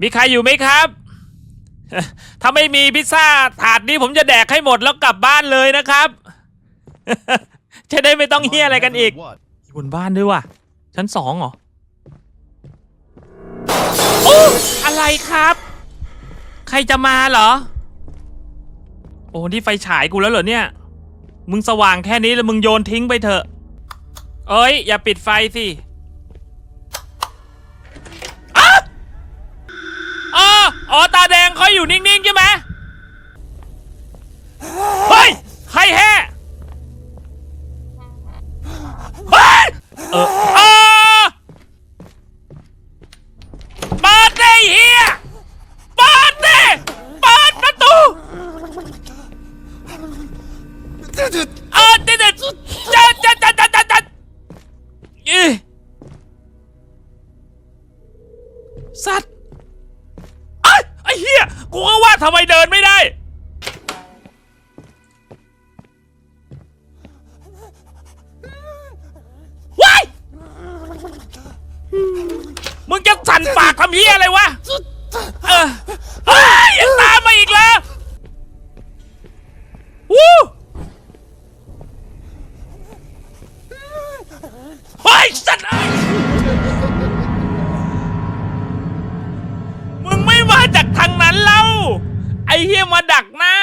มีใครอยู่ไหมครับ ถ้าไม่มีพิซซ่าถาดนี้ผมจะแดกให้หมดแล้วกลับบ้านเลยนะครับ จะได้ไม่ต้องเฮียอะไรกันอีก What? บนบ้านด้วยว่ะ ชั้นสองเหรอโอ้อะไรครับ ใครจะมาเหรอ โอ้นี่ไฟฉายกูแล้วเหรอเนี่ย มึงสว่างแค่นี้แล้วมึงโยนทิ้งไปเถอะ เอ้ย อย่าปิดไฟสิ อตาแดงเขาอยู่นิ่งๆใช่ไหมเฮ้ยใครแห่เฮ้ยเอออ่าเปิดได้เฮียเปิดดิเปิดประตูเออเด็ดเด็ดจัดจัดจัดจัดจัดจัดสัตว์ กูก็ว่าทำไมเดินไม่ได้ ว้าย มึงจะสั่นปากทำเฮียอะไรวะ เออเฮ้ยยังตามมาอีกแล้ววู้เฮ้ยสัตว์เอ้ย มาดักหน้า